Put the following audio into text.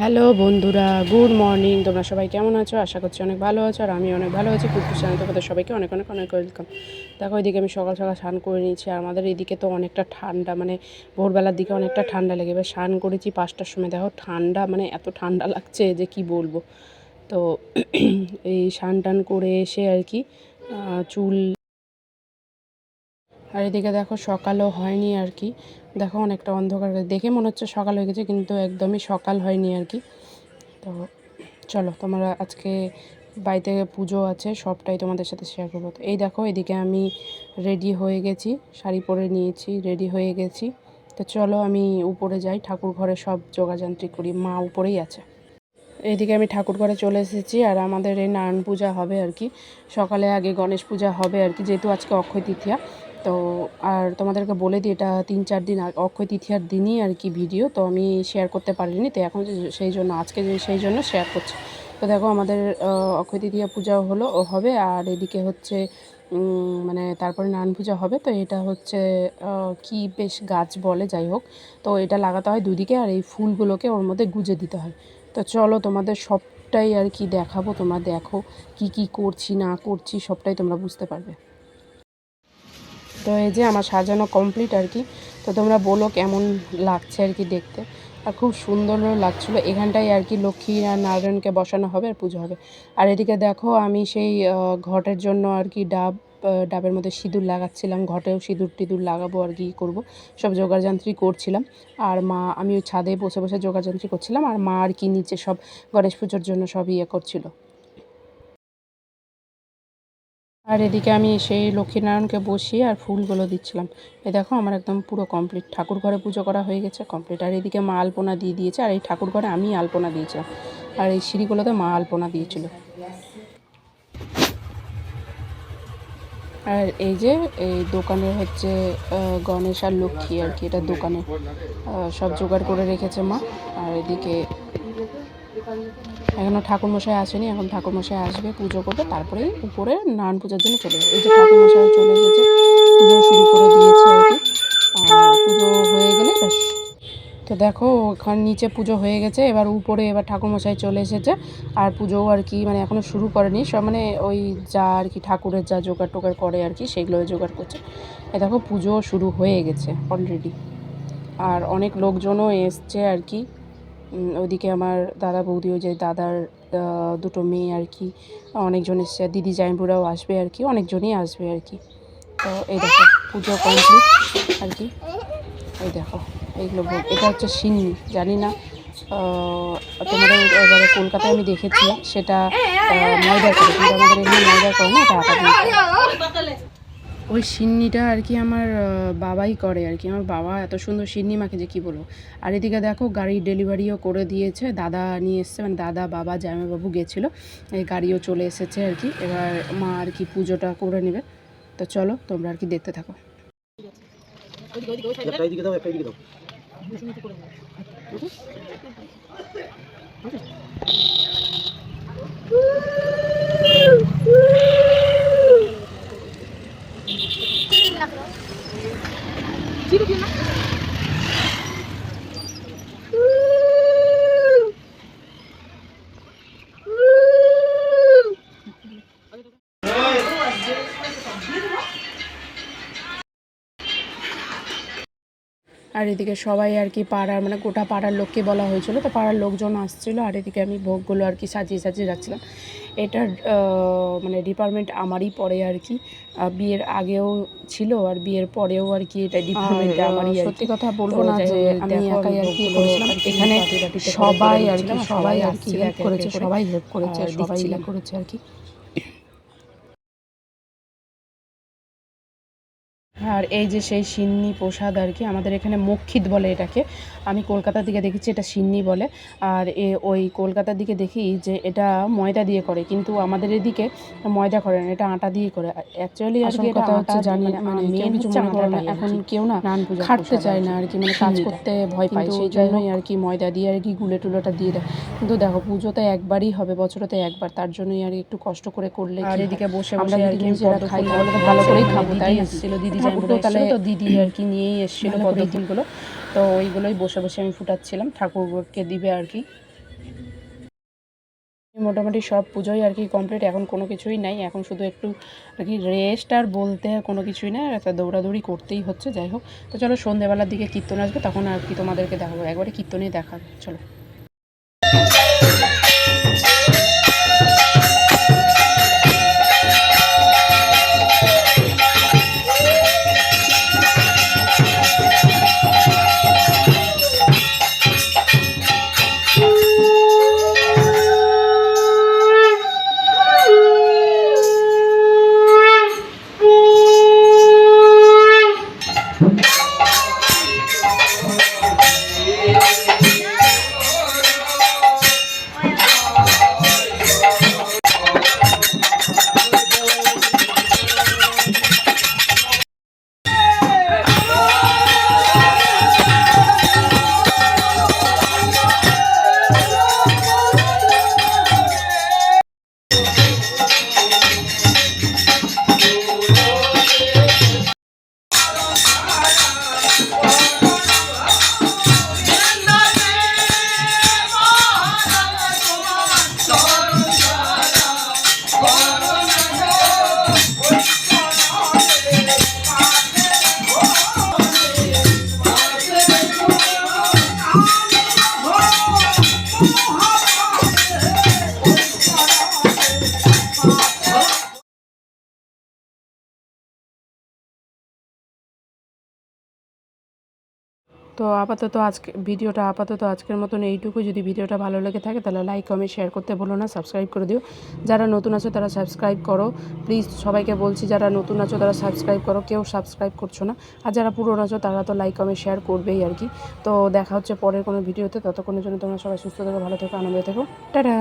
Hello বন্ধুরা, good morning. তোমরা সবাই কেমন আছো? আশা করছি অনেক ভালো আছো আর আমি অনেক ভালো আছি। কুকুর চ্যানেল তোমাদের সবাইকে অনেক অনেক অনেক ওয়েলকাম। দেখো, এদিকে আমি সকাল সকাল স্নান করে নিয়েছি। আর আমাদের এদিকে তো অনেকটা ঠান্ডা মানে ভোরবেলার দিকে অনেকটা ঠান্ডা লেগে। এবার স্নান করেছি পাঁচটার সময়। দেখো, ঠান্ডা মানে এত ঠান্ডা লাগছে যে কি বলব? তো এই স্নান টান করে এসে আর কি চুল আর এদিকে দেখো সকালও হয়নি আর কি। দেখো অনেকটা অন্ধকার দেখে মনে হচ্ছে সকাল হয়ে গেছে, কিন্তু একদমই সকাল হয়নি আর কি। তো চলো, তোমরা আজকে বাড়িতে পুজো আছে, সবটাই তোমাদের সাথে শেয়ার করব। তো এই দেখো, এদিকে আমি রেডি হয়ে গেছি, শাড়ি পরে নিয়েছি রেডি হয়ে গেছি। তো চলো আমি উপরে যাই, ঠাকুর ঘরে সব যোগাযান্ত্রিক করি, মা উপরেই আছে। এইদিকে আমি ঠাকুর ঘরে চলে এসেছি, আর আমাদের এই নারায়ণ পূজা হবে আর কি। সকালে আগে গণেশ পূজা হবে আর কি, যেহেতু আজকে অক্ষয় তৃতীয়া। তো আর তোমাদেরকে বলে দিই, এটা তিন চার দিন অক্ষয় তৃতীয়ার দিনই আর কি ভিডিও তো আমি শেয়ার করতে পারিনি, তো এখন সেই জন্য, আজকে সেই জন্য শেয়ার করছি। তো দেখো, আমাদের অক্ষয় তৃতীয়া পূজা হলো হবে, আর এদিকে হচ্ছে মানে তারপরে নারায়ণ পূজা হবে, তো এটা হচ্ছে কি বেশ গাছ বলে, যাই হোক। তো এটা লাগাতে হয় দুদিকে, আর এই ফুলগুলোকে ওর মধ্যে গুজে দিতে হয়। তো চলো, তোমাদের সবটাই আর কি দেখাবো, তোমরা দেখো কি কি করছি, না করছি, সবটাই তোমরা বুঝতে পারবে। তো এই যে আমার সাজানো কমপ্লিট আর কি, তো তোমরা বলো কেমন লাগছে আর কি দেখতে। আর খুব সুন্দরও লাগছিল। এখানটায় আর কি লক্ষ্মী আর নারায়ণকে বসানো হবে আর পুজো হবে। আর এদিকে দেখো আমি সেই ঘটের জন্য আর কি ডাব ডাবের মধ্যে সিঁদুর লাগাচ্ছিলাম। ঘটেও সিঁদুর টিঁদুর লাগাবো আর কি করব। সব যোগাযান্ত্রী করছিলাম। আর মা, আমি ওই ছাদে বসে বসে যোগাযান্ত্রী করছিলাম। আর মা আর কি নিচে সব গণেশ পুজোর জন্য সব ইয়ে করছিল। আর এদিকে আমি সেই লক্ষ্মীনারায়ণকে বসিয়ে আর ফুলগুলো দিচ্ছিলাম। এই দেখো আমার একদম পুরো কমপ্লিট ঠাকুর ঘরে পুজো করা হয়ে গেছে কমপ্লিট আর এদিকে মা আলপনা দিয়ে দিয়েছে, আর এই ঠাকুর ঘরে আমি আলপনা দিয়েছিলাম। আর এই সিঁড়িগুলোতে মা আলপনা দিয়েছিল। আর এই যে, এই দোকানের হচ্ছে গণেশ আর লক্ষ্মী আর কি, এটা দোকানে। সব জোগাড় করে রেখেছে মা। আর এদিকে এখনও ঠাকুরমশাই আসেনি, এখন ঠাকুরমশাই আসবে, পুজো করবে, তারপরে উপরে নারায়ণ পূজার জন্য চলে যাবে। এই যে ঠাকুরমশাই চলে এসেছে, পুজো শুরু করে দিয়েছে আর কি। পুজো হয়ে গেলে ব্যাস। তো দেখো ওখানে নিচে পুজো হয়ে গেছে, এবার উপরে এবার ঠাকুরমশাই চলে এসেছে। আর পুজো আর কি মানে এখনও শুরু করেনি, সব মানে ওই যা আর কি ঠাকুরের যা জোগাড় টোগাড় করে আর কি সেগুলো জোগাড় করছে। এ দেখো, পুজো শুরু হয়ে গেছে অলরেডি আর অনেক লোকজনও এসছে আর কি। ওইদিকে আমার দাদা বৌদি ওই যে দাদার দুটো মেয়ে আর কি অনেকজন এসছে। দিদি জাইম্বুরাও আসবে আর কি অনেকজনই আসবে আর কি। তো এই দেখো পুজো কমপ্লিট আর কি। এই দেখো এইগুলো এটা হচ্ছে সিন্নি জানি না তোমাদের এবারে কলকাতায় আমি দেখেছি সেটা আহ, ময়দার করে কিন্তু আমাদের এখানে ময়দার করে না এটা দিয়ে। ওই সিন্নিটা আর কি আমার বাবাই করে আর কি। আমার বাবা এত সুন্দর সিন্নি মাখে যে কী বলব। আর এদিকে দেখো গাড়ি ডেলিভারিও করে দিয়েছে। দাদা নিয়ে এসছে মানে দাদা বাবা জামাইবাবু গেছিল। এই গাড়িও চলে এসেছে আর কি। এবার মা আর কি পুজোটা করে নেবে। তো চলো তোমরা আর কি দেখতে থাকো। দাও আর এদিকে সবাই আর কি পাড়ার মানে গোটা পাড়ার লোককে বলা হয়েছিল। তো পাড়ার লোকজন আসছিল আর এদিকে আমি ভোগগুলো আর কি সাজিয়ে সাজিয়ে রাখছিলাম এটার মানে ডিপার্টমেন্ট আমারই পড়ে আর কি। বিয়ের আগেও ছিল আর বিয়ের পরেও আর কি এটা ডিপার্টমেন্ট আমারই সত্যি কথা বলব না যে আমি একাই আর কি করেছিলাম। এখানে সবাই আর কি সবাই আর কি হেল্প করেছে সবাই হেল্প করেছে আর সবাই করেছে আর কি। আর এই যে সেই সিন্নি প্রসাদ আর কি আমাদের এখানে মক্ষিত বলে এটাকে। আমি কলকাতার দিকে দেখেছি এটা সিন্নি বলে। আর এ ওই কলকাতার দিকে দেখি যে এটা ময়দা দিয়ে করে কিন্তু আমাদের এদিকে ময়দা করে না এটা আটা দিয়ে করে। অ্যাকচুয়ালি আর কি এটা হচ্ছে জানি মানে মানে হচ্ছে এখন কেউ না নান পূজা খাটতে চায় না আর কি মানে কাজ করতে ভয় পায় সেই জন্যই আর কি ময়দা দিয়ে আর কি গুলে টুলোটা দিয়ে দেয়। কিন্তু দেখো পুজোতে একবারই হবে বছরেতে একবার তার জন্যই আর কি একটু কষ্ট করে করলে আর এদিকে বসে আমরা বসে আর কি খাই ভালো করেই খাব তাই এসেছিল, দিদি জানব তাহলে তো দিদি আর কি নিয়েই এসেছিল ভালো পদ্ম করেই ফুলগুলো তো ওইগুলোই বসে বসে আমি ফুটাচ্ছিলাম ঠাকুরকে দিবে আর কি। মোটামুটি সব পুজোই আর কি কমপ্লিট এখন কোনো কিছুই নাই এখন শুধু একটু আর কি রেস্ট আর বলতে আর কোনো কিছুই নাই আর একটা দৌড়াদৌড়ি করতেই হচ্ছে যাই হোক। তো চলো সন্ধেবেলার দিকে কীর্তন আসবে তখন আর কি তোমাদেরকে দেখাবো একবারে কীর্তনেই দেখাবে চলো। তো আপাতত আজকে, ভিডিওটা আপাতত আজকের মতন এইটুকু যদি ভিডিওটা ভালো লেগে থাকে, তাহলে লাইক কমেন্ট শেয়ার করতে বলো না সাবস্ক্রাইব করে দিও। যারা নতুন আছো, তারা সাবস্ক্রাইব করো। প্লিজ সবাইকে বলছি, যারা নতুন আছো, তারা সাবস্ক্রাইব করো। কেউ সাবস্ক্রাইব করছ না। আর যারা পুরনো আছো, তারা তো লাইক কমেন্ট শেয়ার করবেই আর কি। তো দেখা হচ্ছে পরের কোনো ভিডিওতে। ততক্ষণের জন্য তোমরা সবাই সুস্থ থেকো, ভালো থেকো, আনন্দে থেকো। টাটা!